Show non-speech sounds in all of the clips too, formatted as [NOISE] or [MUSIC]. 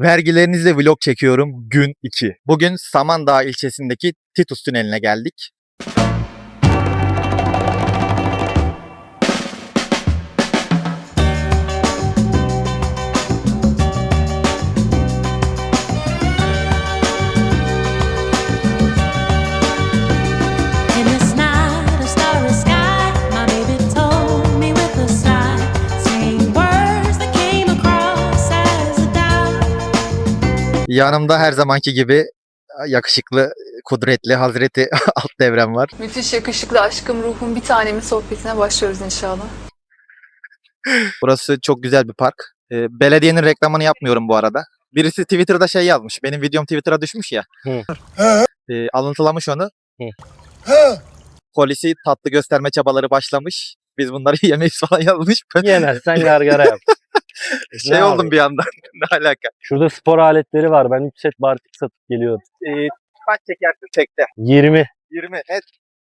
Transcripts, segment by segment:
Vergilerinizle vlog çekiyorum gün 2. Bugün Samandağ ilçesindeki Titus Tüneli'ne geldik. Yanımda her zamanki gibi yakışıklı, kudretli Hazreti [LAUGHS] Alt Devrem var. Müthiş yakışıklı aşkım ruhum bir tanemin sohbetine başlıyoruz inşallah. [LAUGHS] Burası çok güzel bir park. Ee, belediyenin reklamını yapmıyorum bu arada. Birisi Twitter'da şey yazmış. Benim videom Twitter'a düşmüş ya. Hı. Ee, alıntılamış onu. Hı. Polisi tatlı gösterme çabaları başlamış. Biz bunları [LAUGHS] yemeyiz falan yazmış. Ben Yemezsen gargara yap. Şey Ne oldum abi? bir anda. [LAUGHS] ne alaka? Şurada spor aletleri var. Ben 3 set bartik satıp geliyorum. Ee, kaç çekersin tekte? 20 20 net.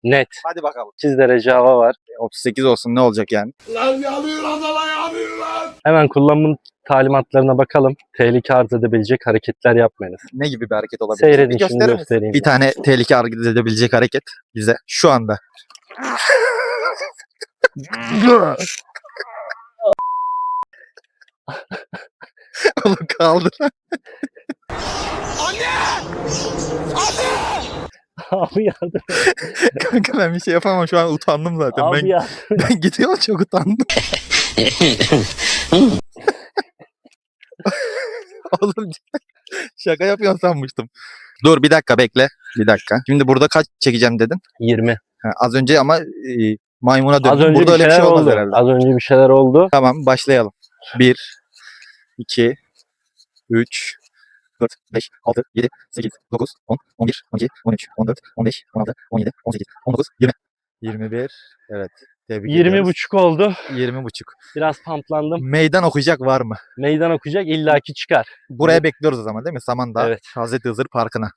net. Hadi bakalım. 8 derece hava var. 38 olsun ne olacak yani? Hemen kullanım talimatlarına bakalım. Tehlike arz edebilecek hareketler yapmayınız. Ne gibi bir hareket olabilir? Seyredin Bir şimdi gösterir misin? göstereyim. Bir tane tehlike hareket edebilecek hareket bize şu anda. [LAUGHS] [LAUGHS] [LAUGHS] Oğlum kaldı. Abi yardım. [LAUGHS] Kanka ben bir şey yapamam şu an utandım zaten. Abi ben, yardım. [LAUGHS] ben gidiyorum çok utandım. Oğlum şaka yapıyorsun sanmıştım. Dur bir dakika bekle. Bir dakika. Şimdi burada kaç çekeceğim dedin? 20. Ha, az önce ama e, maymuna döndüm. Az önce burada bir öyle bir şeyler şey olmaz oldu. herhalde. Az önce bir şeyler oldu. Tamam başlayalım. 1, 2, 3, 4, 5, 6, 7, 8, 9, 10, 11, 12, 13, 14, 15, 16, 17, 18, 19, 20. 21. Evet. Tebrik 20 ediyoruz. buçuk oldu. 20 buçuk. Biraz pamplandım. Meydan okuyacak var mı? Meydan okuyacak illaki çıkar. Buraya bekliyoruz o zaman değil mi? Samandağ Evet. Hazreti Hızır Parkı'na.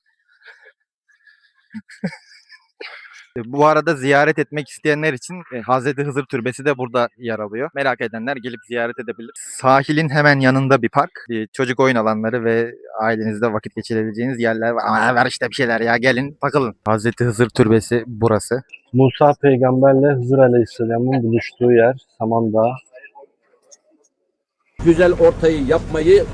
Bu arada ziyaret etmek isteyenler için e, Hazreti Hızır Türbesi de burada yer alıyor. Merak edenler gelip ziyaret edebilir. Sahilin hemen yanında bir park. Çocuk oyun alanları ve ailenizde vakit geçirebileceğiniz yerler var. Ama var işte bir şeyler ya gelin takılın. Hazreti Hızır Türbesi burası. Musa peygamberle Hızır Aleyhisselam'ın buluştuğu yer Samandağ. güzel ortayı yapmayı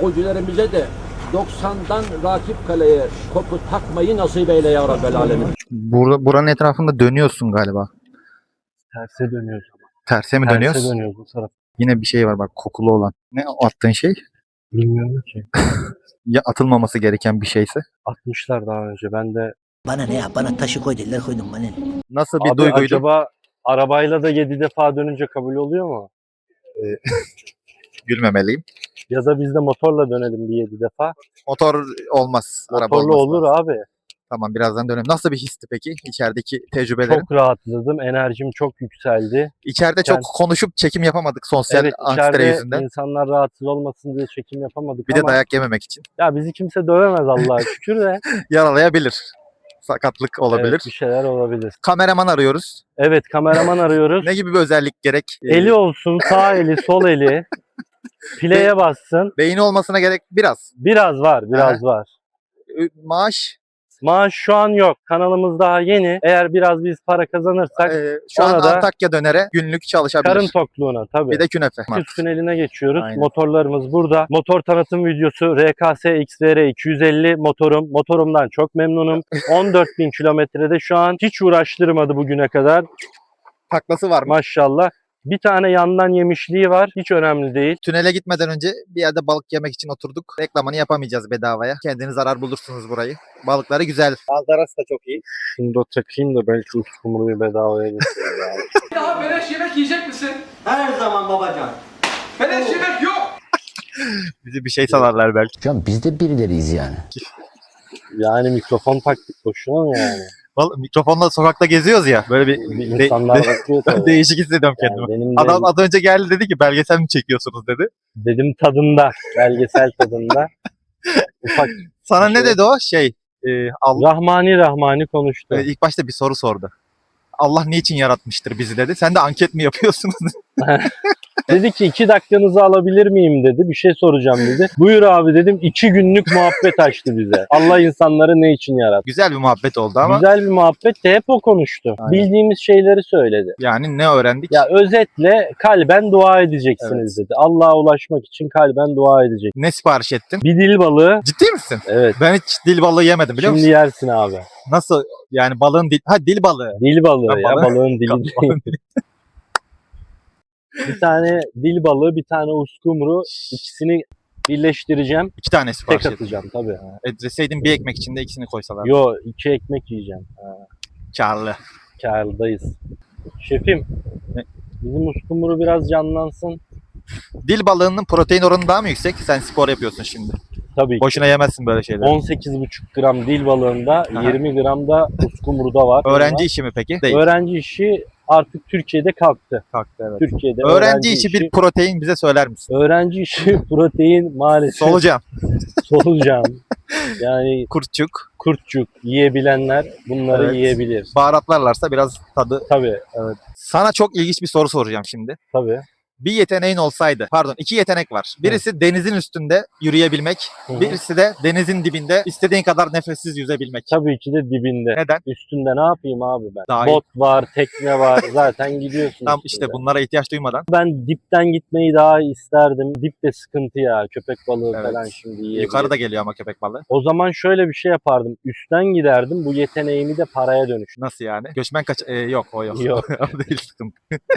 golcülerimize de 90'dan rakip kaleye topu takmayı nasip eyle ya Rabbel Alemin. Bur buranın etrafında dönüyorsun galiba. Terse dönüyoruz. Terse mi Terse dönüyoruz? dönüyoruz bu taraf. Yine bir şey var bak kokulu olan. Ne attığın şey? Bilmiyorum ki. [LAUGHS] Ya atılmaması gereken bir şeyse. Atmışlar daha önce. Ben de Bana ne ya? Bana taşı koy dediler koydum bana ne? Nasıl bir Abi duyguydu? acaba arabayla da 7 defa dönünce kabul oluyor mu? [LAUGHS] Gülmemeliyim. Ya da biz de motorla dönelim bir 7 defa. Motor olmaz. Motorlu olması olur lazım. abi. Tamam birazdan dönelim. Nasıl bir histi peki içerideki tecrübelerin? Çok rahatladım. Enerjim çok yükseldi. İçeride çok konuşup çekim yapamadık sosyal evet anksiyete yüzünden. insanlar rahatsız olmasın diye çekim yapamadık Bir de ama dayak yememek için. ya bizi kimse dövemez Allah'a [LAUGHS] şükür de. Yaralayabilir. Sakatlık olabilir. Evet, bir şeyler olabilir. Kameraman arıyoruz. Evet kameraman arıyoruz. Ne gibi bir özellik gerek? Eli olsun sağ eli sol eli. [LAUGHS] Play'e bassın. Beyni olmasına gerek biraz. Biraz var biraz var. Ee, Maaş Maaş şu an yok. Kanalımız daha yeni. Eğer biraz biz para kazanırsak e, şu an da- Antakya dönere günlük çalışabilir. karın tokluğuna tabii. bir de künefe. Üst tüneline geçiyoruz. Aynen. Motorlarımız burada. Motor tanıtım videosu RKS XVR 250 motorum. Motorumdan çok memnunum. [LAUGHS] 14.000 kilometrede şu an hiç uğraştırmadı bugüne kadar. Taklası var mı? Maşallah. Bir tane yandan yemişliği var. Hiç önemli değil. Tünele gitmeden önce bir yerde balık yemek için oturduk. Reklamını yapamayacağız bedavaya. Kendiniz zarar bulursunuz burayı. Balıkları güzel. Manzarası da çok iyi. Şunu da takayım da belki uskumruyu bedavaya getireyim. [LAUGHS] Daha beleş yemek yiyecek misin? Her zaman babacan. Beleş yemek yok. Bizi bir şey salarlar belki. Can biz de birileriyiz yani. yani mikrofon taktık boşuna mı yani? Vallahi mikrofonla sokakta geziyoruz ya. Böyle bir de- İnsanlar de- bakıyor [LAUGHS] tabii. değişik hissediyorum Yani kendimi. benim de Adam az önce geldi dedi ki belgesel mi çekiyorsunuz dedi. dedim tadında, belgesel tadında. [LAUGHS] Ufak Sana ne şey- dedi o? Şey, e, Allah, Rahmani Rahmani konuştu. e, ilk başta bir soru sordu. Allah niçin yaratmıştır bizi dedi. Sen de anket mi yapıyorsunuz? [LAUGHS] [LAUGHS] Dedi ki iki dakikanızı alabilir miyim dedi. Bir şey soracağım dedi. Buyur abi dedim. iki günlük muhabbet açtı bize. Allah insanları ne için yarattı? Güzel bir muhabbet oldu ama Güzel bir muhabbet de hep o konuştu. Aynen. Bildiğimiz şeyleri söyledi. yani ne öğrendik? Ya özetle kalben dua edeceksiniz dedi. Allah'a ulaşmak için kalben dua edecek. Ne sipariş ettin? Bir dil balığı. Ciddi misin? Evet. Ben hiç dil balığı yemedim biliyor Şimdi musun? yersin abi. Nasıl yani balığın dil... Ha dil balığı. Dil balığı Ha, ya balığı. balığın [LAUGHS] dili değil. Bir tane dil balığı, bir tane uskumru ikisini birleştireceğim. İki tane sipariş Tek ettim. atacağım tabii. Etseydin bir ekmek içinde ikisini koysalar. Yo iki ekmek yiyeceğim. Karlı. Kârdayız. Şefim Ne? bizim uskumru biraz canlansın. Dil balığının protein oranı daha mı yüksek? Sen spor yapıyorsun şimdi. Tabii ki. Boşuna yemezsin böyle şeyleri. 18,5 gram dil balığında, Aha. 20 gram da uskumruda var. Öğrenci işi mi peki? Değil. Öğrenci işi artık Türkiye'de kalktı. Kalktı, evet. Türkiye'de Öğrenci işi bir protein bize söyler misin? öğrenci işi [LAUGHS] protein maalesef Solucan, [LAUGHS] solucan. yani kurtçuk. kurtçuk yiyebilenler bunları Evet. yiyebilir. Baharatlarlarsa biraz tadı. Tabii, Sana çok ilginç bir soru soracağım şimdi. tabii. Bir yeteneğin olsaydı, pardon iki yetenek var. Birisi denizin üstünde yürüyebilmek, Hı hı. birisi de denizin dibinde istediğin kadar nefessiz yüzebilmek. Tabii ki de dibinde. Neden? Üstünde ne yapayım abi ben? Daha iyi. Bot var, tekne var. Zaten gidiyorsun. Tam üstünde. işte bunlara ihtiyaç duymadan. Ben dipten gitmeyi daha isterdim. Dip de sıkıntı ya. Köpek balığı Evet. falan şimdi yiyebilir. Yukarıda geliyor ama köpek balığı. O zaman şöyle bir şey yapardım. Üstten giderdim. Bu yeteneğimi de paraya dönüştüm. Nasıl yani? Göçmen kaç... Ee, yok o yok. Yok. [LAUGHS] o değil sıkıntı.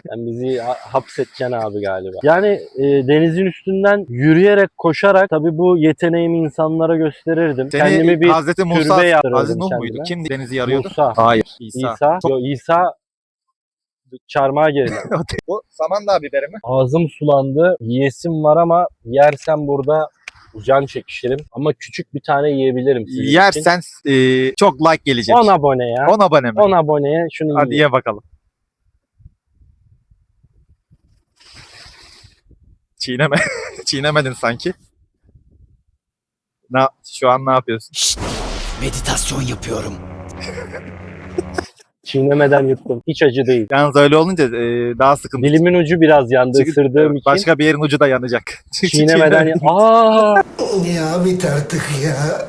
Yani bizi ha- hapsedeceksin abi galiba. Yani e, denizin üstünden yürüyerek, koşarak tabii bu yeteneğimi insanlara gösterirdim. Seni Kendimi bir Hazreti Musa, türbe yaptırırdım Hazreti Nuh muydu? Kimdi denizi yarıyordu? Musa, Hayır. İsa. İsa, Çok- Yo, İsa çarmıha gerilen. [LAUGHS] Bu samandağ biberi mi? Ağzım sulandı. Yiyesim var ama yersem burada can çekişirim. Ama küçük bir tane yiyebilirim sizin için. Yersen ee, çok like gelecek. 10 abone ya. 10 abone mi? 10 aboneye şunu Hadi ye bakalım. Çiğneme. [LAUGHS] Çiğnemedin sanki. Na, şu an ne yapıyorsun? Meditasyon yapıyorum. [LAUGHS] Çiğnemeden yuttum. Hiç acı değil. Yalnız öyle olunca e, daha sıkıntı. Dilimin ucu biraz yandı Çünkü ısırdığım için. Başka bir yerin ucu da yanacak. [LAUGHS] Çiğnemeden ya. Aa! Ya bit artık ya.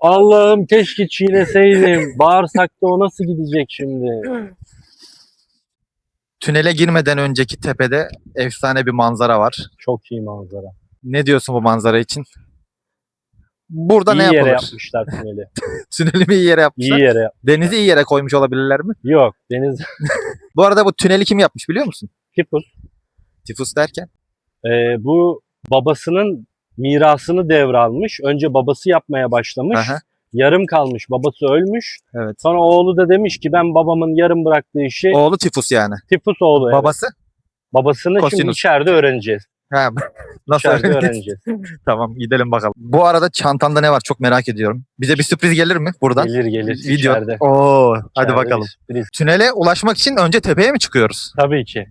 Allah'ım keşke çiğneseydim. Bağırsakta o nasıl gidecek şimdi? Tünele girmeden önceki tepede efsane bir manzara var. Çok iyi manzara. Ne diyorsun bu manzara için? Burada iyi ne yere yapılır? yapmışlar tüneli. [LAUGHS] Tüneli mi iyi yere yapmışlar? iyi yere. Denizi iyi yere koymuş olabilirler mi? Yok deniz [LAUGHS] Bu arada bu tüneli kim yapmış biliyor musun? Kipus. Tifus derken. Ee, bu babasının mirasını devralmış. Önce babası yapmaya başlamış. Aha, Yarım kalmış. Babası ölmüş. evet. Sonra oğlu da demiş ki ben babamın yarım bıraktığı işi Oğlu Tifus yani. Tipus oğlu. evet. Babası? Babasını şimdi Cosinus. içeride öğreneceğiz. Ha, [LAUGHS] nasıl İçeride öğreneceğiz? öğreneceğiz. [LAUGHS] Tamam gidelim bakalım. Bu arada çantanda ne var çok merak ediyorum. Bize bir sürpriz gelir mi buradan? Gelir gelir Video. içeride. Oo, hadi İçeride bakalım. bir sürpriz. Tünele ulaşmak için önce tepeye mi çıkıyoruz? Tabii ki.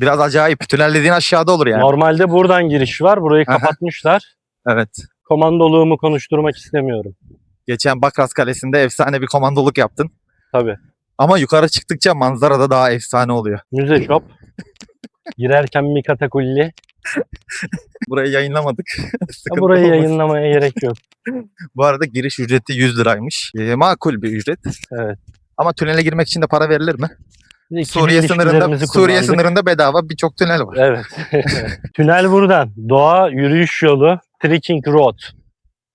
Biraz acayip. Tünel dediğin aşağıda olur yani. Normalde buradan giriş var. Burayı Aha. kapatmışlar. Evet. Komandoluğumu konuşturmak istemiyorum. Geçen Bakras Kalesi'nde efsane bir komandoluk yaptın. Tabii. Ama yukarı çıktıkça manzara da daha efsane oluyor. Müze shop. Girerken bir katakulli. [LAUGHS] Burayı yayınlamadık. [LAUGHS] Sıkıntı Burayı olmasın. yayınlamaya gerek yok. Bu arada giriş ücreti 100 liraymış. Ee, makul bir ücret. Evet. Ama tünele girmek için de para verilir mi? Suriye sınırında Suriye sınırında bedava birçok tünel var. Evet. [LAUGHS] Tünel buradan. Doğa yürüyüş yolu. Trekking road.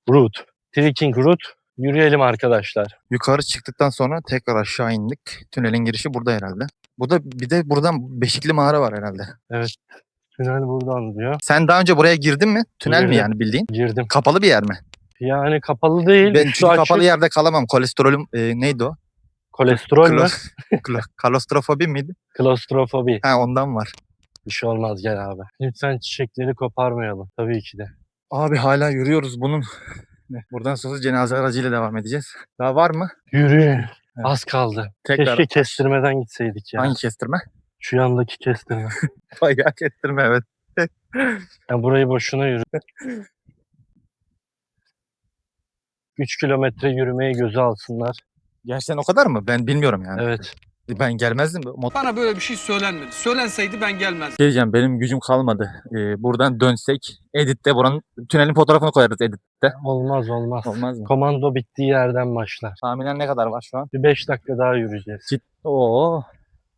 Route. Trekking route. Yürüyelim arkadaşlar. Yukarı çıktıktan sonra tekrar aşağı indik. Tünelin girişi burada herhalde. Bu da bir de buradan Beşikli mağara var herhalde. Tünel buradan diyor. Sen daha önce buraya girdin mi? Tünel mi Girdim. yani bildiğin? Girdim. Kapalı bir yer mi? Yani kapalı değil. Ben çünkü açık. kapalı yerde kalamam. Kolesterolüm e, neydi o? Kolesterol mü? Kalostrofobi [LAUGHS] miydi? Klostrofobi. Ha ondan var. Bir şey olmaz gel abi. Lütfen çiçekleri koparmayalım. Tabii ki de. Abi hala yürüyoruz bunun. Ne, Buradan sonra cenaze aracıyla devam edeceğiz. Daha var mı? Yürü. Az kaldı. Tekrar. Keşke kestirmeden gitseydik ya. Hangi kestirme? Şu yandaki kestirme. [LAUGHS] Bayağı kestirme evet. [LAUGHS] Ya burayı boşuna yürü. 3 kilometre yürümeyi göze alsınlar. Gerçekten o kadar mı? Ben bilmiyorum yani. Evet. Ben gelmezdim. Mot- Bana böyle bir şey söylenmedi. Söylenseydi ben gelmezdim. Şey diyeceğim benim gücüm kalmadı. Ee, buradan dönsek editte buranın tünelin fotoğrafını koyarız editte. Olmaz olmaz. Olmaz mı? Komando bittiği yerden başlar. Tahminen ne kadar var şu an? Bir 5 dakika daha yürüyeceğiz. Oo.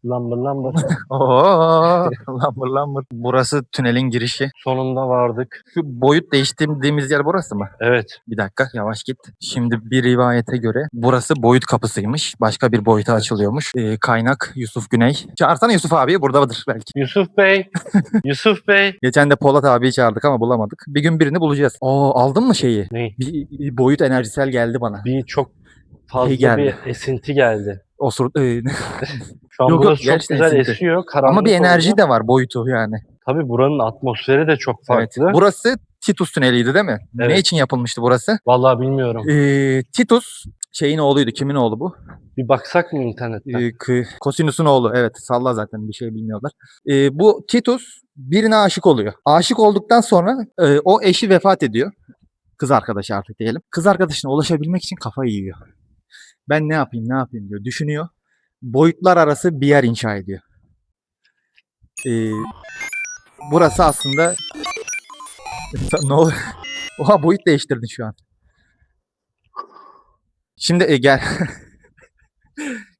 Lambır lambır. [LAUGHS] Oo. lambır lambır. Burası tünelin girişi. Sonunda vardık. Şu boyut değiştirdiğimiz yer burası mı? Evet. Bir dakika yavaş git. Şimdi bir rivayete göre burası boyut kapısıymış. Başka bir boyuta açılıyormuş. Ee, kaynak Yusuf Güney. Çağırsana Yusuf abi buradadır belki. Yusuf Bey. [LAUGHS] Yusuf Bey. Geçen de Polat abiyi çağırdık ama bulamadık. Bir gün birini bulacağız. Oo aldın mı şeyi? Ne? Bir, bir boyut enerjisel geldi bana. Bir çok fazla Şey geldi. bir esinti geldi. Osur ee, [LAUGHS] Şu an Yok, burası çok güzel esinti. esiyor. Karanlık ama bir enerji oldu. de var boyutu yani. Tabii buranın atmosferi de çok Evet. farklı. Burası Titus tüneliydi değil mi? Ne Evet. için yapılmıştı burası? Vallahi bilmiyorum. Ee, Titus şeyin oğluydu. Kimin oğlu bu? Bir baksak mı internetten? Ee, K- Cosinus'un oğlu. Evet salla zaten bir şey bilmiyorlar. Ee, bu Titus birine aşık oluyor. Aşık olduktan sonra e, o eşi vefat ediyor. Kız arkadaşı artık diyelim. Kız arkadaşına ulaşabilmek için kafayı yiyor. Ben ne yapayım ne yapayım diyor. Düşünüyor. Boyutlar arası bir yer inşa ediyor. Ee, burası aslında [LAUGHS] ne oluyor? Oha boyut değiştirdin şu an. Şimdi e, gel [LAUGHS]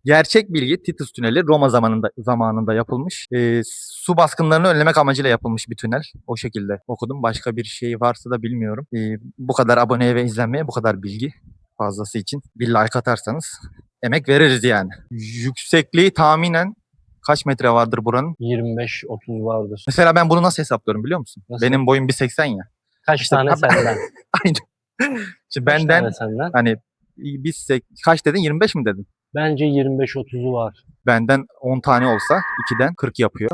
Gerçek bilgi Titus Tüneli Roma zamanında zamanında yapılmış. Ee, su baskınlarını önlemek amacıyla yapılmış bir tünel. O şekilde okudum. Başka bir şey varsa da bilmiyorum. Ee, bu kadar aboneye ve izlenmeye bu kadar bilgi fazlası için bir like atarsanız emek veririz yani. Yüksekliği tahminen kaç metre vardır buranın? 25-30 vardır. Mesela ben bunu nasıl hesaplıyorum biliyor musun? Nasıl? Benim boyum 1.80 ya. Kaç İşte- tane senden? [LAUGHS] Aynen. Şimdi Kaç benden senden? hani biz kaç dedin? 25 mi dedin? Bence 25-30'u var. Benden 10 tane olsa 2'den 40 yapıyor.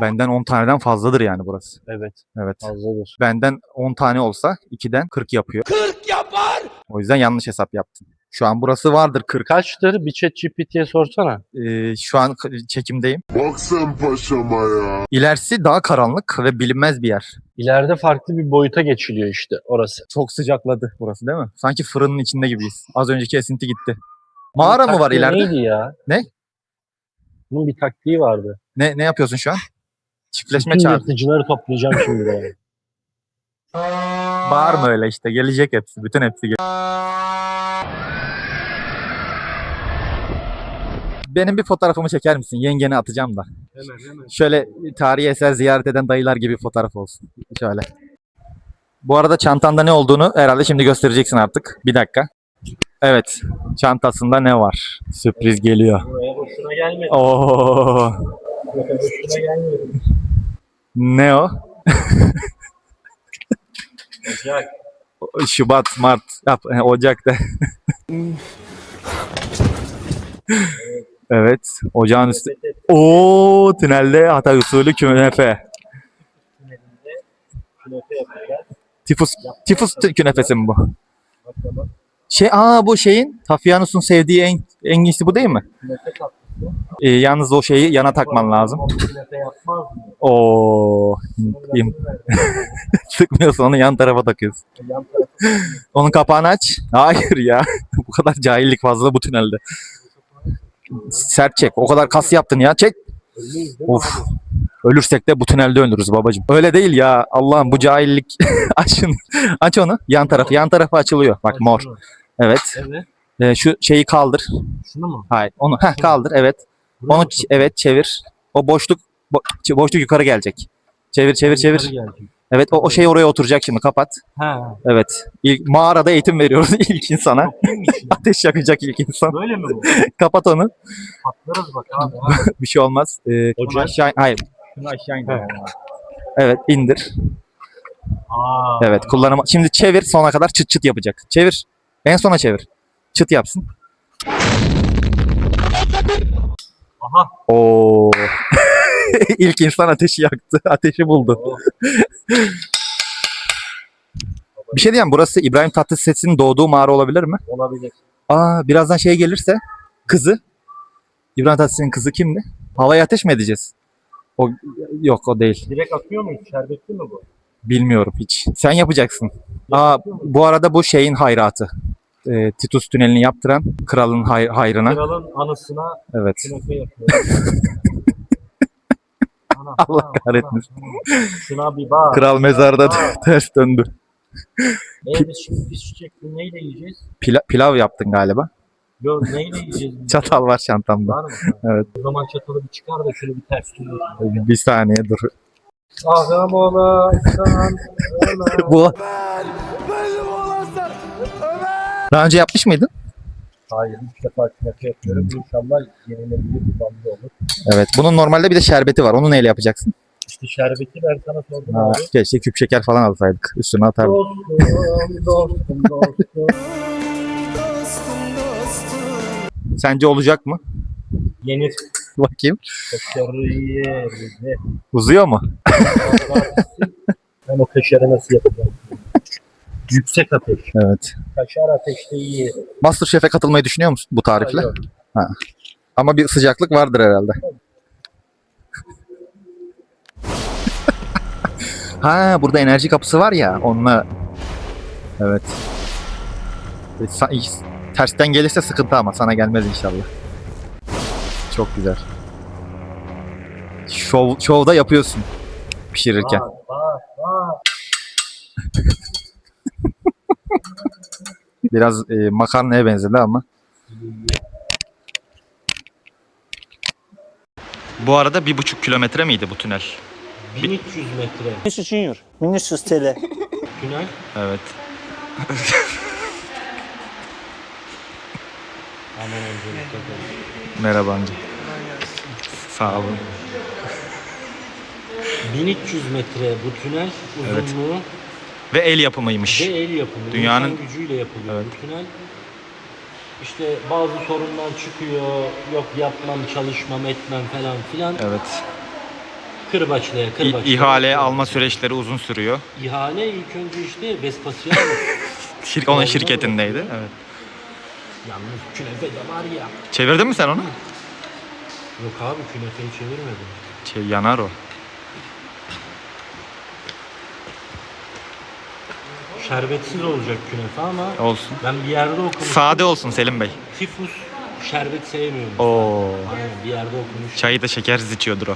Benden 10 taneden fazladır yani burası. Evet. Evet. Fazladır. Benden 10 tane olsa 2'den 40 yapıyor. 40 yapar! O yüzden yanlış hesap yaptım. Şu an burası vardır 40. Kaçtır? Bir chat GPT'ye sorsana. Ee, şu an çekimdeyim. Bak sen paşama ya. İlerisi daha karanlık ve bilinmez bir yer. İleride farklı bir boyuta geçiliyor işte orası. Çok sıcakladı burası değil mi? Sanki fırının içinde gibiyiz. Az önceki esinti gitti. Mağara mı var ileride? Neydi ya? Ne? Bunun bir taktiği vardı. Ne ne yapıyorsun şu an? Çiftleşme Bütün yırtıcıları toplayacağım şimdi de. [LAUGHS] Bağırma öyle işte. Gelecek hepsi. Bütün hepsi gel- Benim bir fotoğrafımı çeker misin? Yengene atacağım da. Şöyle tarihi eser ziyaret eden dayılar gibi fotoğraf olsun. Şöyle. Bu arada çantanda ne olduğunu herhalde şimdi göstereceksin artık. Bir dakika. Evet. Çantasında ne var? Sürpriz geliyor. Buraya boşuna gelmedi. Oo. Ne o? Sıcak. Şubat, Mart, yap, Ocak'ta. evet, ocağın üstü. Oo, tünelde Hatay usulü künefe. Tifus, tifus künefesi mi bu? Şey, aa bu şeyin, Tafiyanus'un sevdiği en, en iyisi bu değil mi? Künefe Ee, yalnız o şeyi yana takman lazım. O [LAUGHS] sıkmıyorsun onu yan tarafa takıyorsun. Onun kapağını aç. Hayır ya. [LAUGHS] bu kadar cahillik fazla bu tünelde. Sert çek. O kadar kas yaptın ya. Çek. Of. Ölürsek de bu tünelde ölürüz babacım. Öyle değil ya. Allah'ım bu cahillik. [LAUGHS] Açın. Aç onu. Yan tarafı. Yan tarafı açılıyor. Bak mor. Evet. Evet. Ee, şu şeyi kaldır. Şunu mu? Hayır. Onu heh, kaldır. Evet. Buraya Onu mı ç- evet çevir. O boşluk bo- boşluk yukarı gelecek. Çevir çevir çevir. Yukarı gelecek. Evet o, o şey oraya oturacak şimdi. Kapat. Ha. Evet. İlk, mağarada eğitim veriyoruz [LAUGHS] ilk insana. [LAUGHS] Ateş yakacak ilk insan. Böyle mi bu? [LAUGHS] Kapat onu. Patlarız bak abi. Bir şey olmaz. Ee, şunu aşağı, hayır. Şunu aşağı indir. Evet. Evet indir. Aa. Evet kullanım. Şimdi çevir sona kadar çıt çıt yapacak. Çevir. En sona çevir. Çıt yapsın. Aha. Oo. [LAUGHS] İlk insan ateşi yaktı. Ateşi buldu. Bir şey diyeyim burası İbrahim Tatlıses'in doğduğu mağara olabilir mi? Olabilir. Aa birazdan şey gelirse kızı İbrahim Tatlıses'in kızı kimdi? Havaya ateş mi edeceğiz? O yok o değil. Direkt atıyor muyuz? Şerbetli mi bu? Bilmiyorum hiç. Sen yapacaksın. Aa bu arada bu şeyin hayratı. E, Titus tünelini yaptıran kralın hay- hayrına. Kralın anısına Evet. künefe. Ana, [LAUGHS] Allah ana, kahretmesin. ana. Şuna bir bak. Kral mezarda ters döndü. E biz şimdi pis çiçek neyle yiyeceğiz? Pila- pilav yaptın galiba. Yok neyle yiyeceğiz? biz? [LAUGHS] Çatal var çantamda. Var mı? Evet. O zaman çatalı bir çıkar da şöyle bir ters tut. Bir saniye dur. Ağam ola sen Bu daha önce yapmış mıydın? Hayır ilk defa künefe yapıyorum. İnşallah yenilebilir bir bandı olur. Evet. Bunun normalde bir de şerbeti var. Onu neyle yapacaksın? İşte şerbeti ben sana sordum Ha, abi. keşke küp şeker falan alsaydık. Üstüne atardık. Dostum, dostum, dostum. Sence olacak mı? Yenir. Bakayım. Kaşarı. Uzuyor mu? Ben o kaşarı nasıl yapacağım? [LAUGHS] Yüksek ateş. Evet. Kaşar ateşte iyi. Masterchef'e katılmayı düşünüyor musun bu tarifle? Hayır. Ama bir sıcaklık vardır herhalde. [LAUGHS] ha burada enerji kapısı var ya onunla evet. E, Tersten gelirse sıkıntı ama sana gelmez inşallah. Çok güzel. Şov, şovda yapıyorsun pişirirken. Bak, bak, bak. Biraz e, makarnaya benzedi ama. Bu arada bir buçuk kilometre miydi bu tünel? 1300 metre. Vinicius Junior. Vinicius TL. Tünel. Evet. Aman öncelikle. Merhaba amca. Sağ olun. 1300 metre bu tünel Evet. uzunluğu Ve el yapımıymış. ve el yapımı. Dünyanın- İnsan gücüyle yapılıyor Evet. bu tünel. İşte bazı sorunlar çıkıyor. Yok yapmam, çalışmam, etmem falan filan. Evet. Kırbaçlaya, İ- kırbaçlaya. ihale alma süreçleri uzun sürüyor. İhale ilk önce işte Vespasiano. [LAUGHS] Şir onun şirketindeydi. Evet. Yalnız künefe de var ya. Çevirdin mi sen onu? Yok abi künefeyi çevirmedim. Şey, yanar o. Şerbetsiz olacak künefe ama Olsun. ben bir yerde okumuştum. Sade olsun Selim Bey. Tifus şerbet sevmiyorum. Oo. Aynen bir yerde okumuştum. Çayı da şekersiz içiyordur o.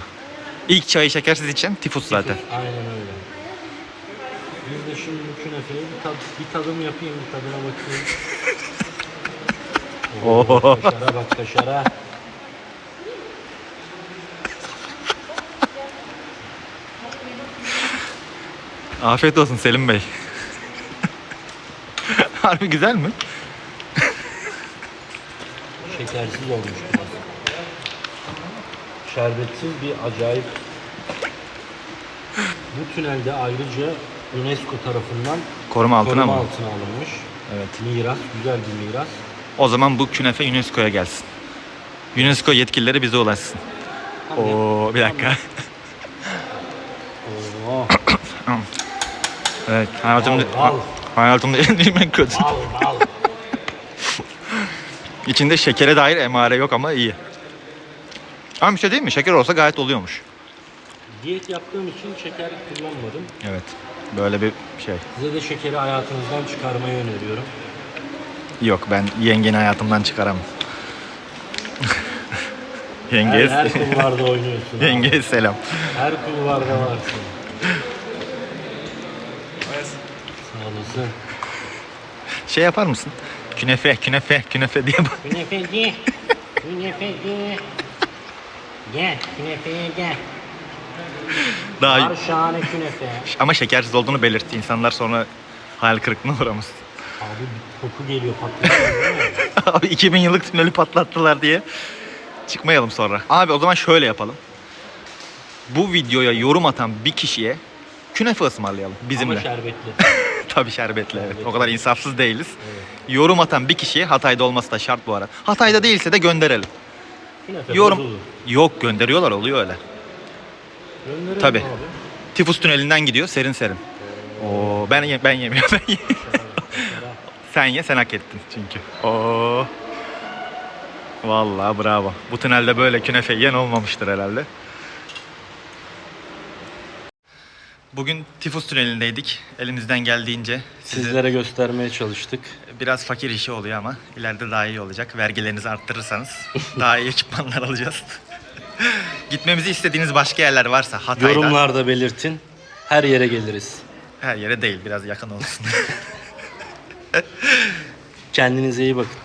İlk çayı şekersiz içen tifus zaten. Aynen öyle. Biz de şimdi bu künefeyi bir, tad, bir tadım yapayım, bir tadına bakayım. [LAUGHS] Oo. Kaşara bak kaşara. Afiyet olsun Selim Bey. Harbi güzel mi? Şekersiz olmuş biraz. Şerbetsiz bir acayip. Bu tünelde ayrıca UNESCO tarafından Koruma altına koruma mı? altına alınmış. Evet. Miras, güzel bir miras. O zaman bu künefe UNESCO'ya gelsin. UNESCO yetkilileri bize ulaşsın. Oo bir dakika. Oo, [LAUGHS] Evet hayatımda Al, al. Hayatımda yediğim en kötü. bal bal. İçinde şekere dair emare yok ama iyi. Ama bir şey değil mi? Şeker olsa gayet oluyormuş. Diyet yaptığım için şeker kullanmadım. Evet. Böyle bir şey. Size de şekeri hayatınızdan çıkarmayı öneriyorum. Yok ben yengeni hayatımdan çıkaramam. Her, Yengeye, her kulvarda [LAUGHS] oynuyorsun. abi. yengeye selam. Her kulvarda varsın. Olasın. Şey yapar mısın? Künefe, künefe, künefe diye bak. Künefeci. Künefeci. Gel künefeye gel. Daha Var şahane künefe. ama şekersiz olduğunu belirtti. İnsanlar sonra hayal kırıklığına uğramış. Abi bir koku geliyor değil mi? Abi 2000 yıllık tüneli patlattılar diye çıkmayalım sonra. Abi o zaman şöyle yapalım. Bu videoya yorum atan bir kişiye künefe ısmarlayalım bizimle. Ama şerbetli. Tabii şerbetli evet. O kadar insafsız değiliz. Yorum atan bir kişiye Hatay'da olması da şart bu arada. Hatay'da değilse de gönderelim. Künefe Yorum. bozulur. Yok gönderiyorlar oluyor öyle. Gönderelim Tabii. abi. Tifus tünelinden gidiyor serin serin. Oo ben ye- ben yemiyorum. Ben ye- [LAUGHS] sen ye sen hak ettin çünkü. Oo. Vallahi bravo. Bu tünelde böyle künefe yiyen olmamıştır herhalde. Bugün Tifus tünelindeydik. Elimizden geldiğince size Sizlere göstermeye çalıştık. biraz fakir işi oluyor ama ileride daha iyi olacak. Vergilerinizi arttırırsanız daha iyi ekipmanlar alacağız. [LAUGHS] Gitmemizi istediğiniz başka yerler varsa Hatay'da Yorumlarda belirtin. Her yere geliriz. her yere değil biraz yakın olsun. Kendinize iyi bakın.